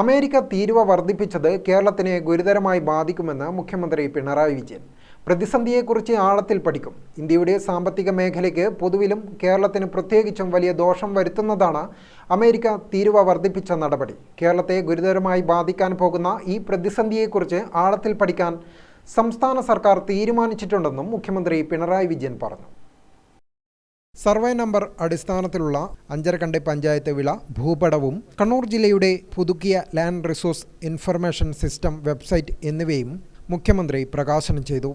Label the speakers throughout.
Speaker 1: America തീരുവ വർദ്ധിപ്പിച്ചത് കേരളത്തിനെ ഗുരുതരമായി ബാധിക്കുമെന്ന് മുഖ്യമന്ത്രി പിണറായി വിജയൻ. പ്രതിസന്ധിയെക്കുറിച്ച് ആഴത്തിൽ പഠിക്കും. ഇന്ത്യയുടെ സാമ്പത്തിക മേഖലയ്ക്ക് പൊതുവിലും കേരളത്തിന് പ്രത്യേകിച്ചും വലിയ ദോഷം വരുത്തുന്നതാണ് അമേരിക്ക തീരുവ വർദ്ധിപ്പിച്ച നടപടി. കേരളത്തെ ഗുരുതരമായി ബാധിക്കാൻ പോകുന്ന ഈ പ്രതിസന്ധിയെക്കുറിച്ച് ആഴത്തിൽ പഠിക്കാൻ സംസ്ഥാന സർക്കാർ തീരുമാനിച്ചിട്ടുണ്ടെന്നും മുഖ്യമന്ത്രി പിണറായി വിജയൻ പറഞ്ഞു. സർവേ നമ്പർ അടിസ്ഥാനത്തിലുള്ള അഞ്ചരക്കണ്ടി പഞ്ചായത്ത് വിള ഭൂപടവും കണ്ണൂർ ജില്ലയുടെ പുതുക്കിയ land resource information system website എന്നിവയും മുഖ്യമന്ത്രി പ്രകാശനം ചെയ്തു.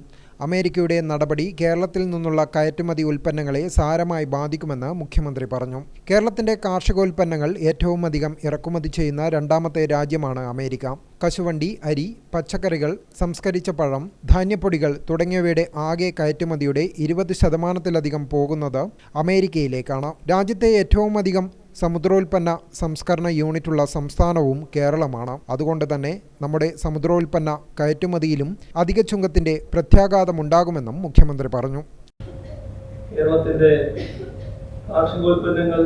Speaker 1: അമേരിക്കയുടെ നടപടി കേരളത്തിൽ നിന്നുള്ള കയറ്റുമതി ഉൽപ്പന്നങ്ങളെ സാരമായി ബാധിക്കുമെന്ന് മുഖ്യമന്ത്രി പറഞ്ഞു. കേരളത്തിന്റെ കാർഷികോൽപ്പന്നങ്ങൾ ഏറ്റവും അധികം ഇറക്കുമതി ചെയ്യുന്ന രണ്ടാമത്തെ രാജ്യമാണ് അമേരിക്ക. കശുവണ്ടി അരി പച്ചക്കറികൾ സംസ്കരിച്ച പഴം ധാന്യപ്പൊടികൾ തുടങ്ങിയവയുടെ ആകെ കയറ്റുമതിയുടെ ഇരുപത് ശതമാനത്തിലധികം പോകുന്നത് അമേരിക്കയിലേക്കാണ്. രാജ്യത്തെ ഏറ്റവും അധികം സമുദ്രോൽപ്പന്ന സംസ്കരണ യൂണിറ്റുള്ള സംസ്ഥാനവും കേരളമാണ്. അതുകൊണ്ട് തന്നെ നമ്മുടെ സമുദ്രോൽപ്പന്ന കയറ്റുമതിയിലും അധിക ചുങ്കത്തിന്റെ പ്രത്യാഘാതമുണ്ടാകുമെന്നും മുഖ്യമന്ത്രി പറഞ്ഞു.
Speaker 2: കേരളത്തിന്റെ കാർഷികോൽപ്പന്നങ്ങൾ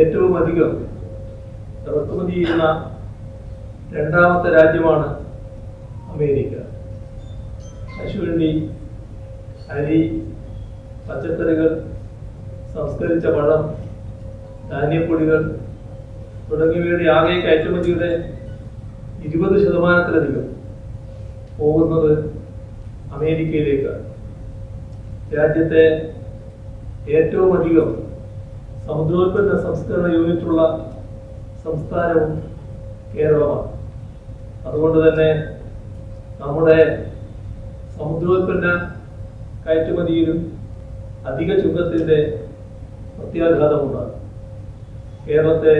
Speaker 2: ഏറ്റവും അധികം ഇറക്കുമതി ചെയ്യുന്ന രണ്ടാമത്തെ രാജ്യമാണ് അമേരിക്ക. കശുവണ്ടി അരി പച്ചക്കറികൾ സംസ്കരിച്ച പഴം ധാന്യപ്പൊടികൾ തുടങ്ങിയവയുടെ ആകെ കയറ്റുമതിയുടെ ഇരുപത് ശതമാനത്തിലധികം പോകുന്നത് അമേരിക്കയിലേക്കാണ്. രാജ്യത്തെ ഏറ്റവും അധികം സമുദ്രോൽപ്പന്ന സംസ്കരണ യൂണിറ്റുള്ള സംസ്ഥാനവും കേരളമാണ്. അതുകൊണ്ട് തന്നെ നമ്മുടെ സമുദ്രോത്പന്ന കയറ്റുമതിയിലും അധിക ചുങ്കത്തിന്റെ പ്രത്യാഘാതമുണ്ടാകും. കേരളത്തെ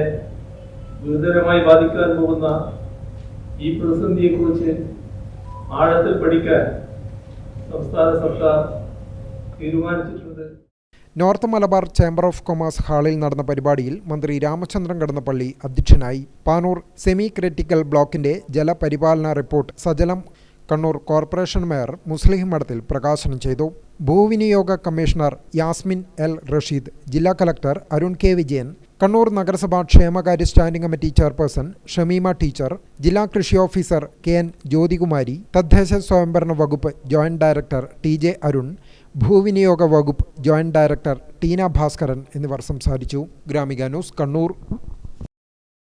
Speaker 2: ഗുരുതരമായി ബാധിക്കാൻ പോകുന്ന ഈ പ്രതിസന്ധിയെക്കുറിച്ച് ആഴത്തിൽ പഠിക്കാൻ സംസ്ഥാന സർക്കാർ തീരുമാനിച്ചിട്ടുണ്ട്.
Speaker 1: North Malabar chamber of commerce ഹാളിൽ നടന്ന പരിപാടിയിൽ മന്ത്രി രാമചന്ദ്രൻ കടന്നപ്പള്ളി അധ്യക്ഷനായി പാനൂർ സെമി ക്രിറ്റിക്കൽ ബ്ലോക്കിന്റെ ജലപരിപാലന report Sajalam Kannur corporation mayor Musleh Madathil പ്രകാശനം ചെയ്തു. ഭൂവിനിയോഗ കമ്മീഷണർ യാസ്മിൻ എൽ റഷീദ് ജില്ലാ കലക്ടർ അരുൺ കെ വിജയൻ കണ്ണൂർ നഗരസഭാ ക്ഷേമകാര്യ standing committee chairperson Shamima teacher ജില്ലാ കൃഷി ഓഫീസർ കെ എൻ ജ്യോതികുമാരി തദ്ദേശ സ്വയംഭരണ വകുപ്പ് joint director T J Arun ഭൂവിനിയോഗ വകുപ്പ് ജോയിന്റ് ഡയറക്ടർ ടീന ഭാസ്കരൻ എന്നിവർ സംസാരിച്ചു. ഗ്രാമിക ന്യൂസ് കണ്ണൂർ.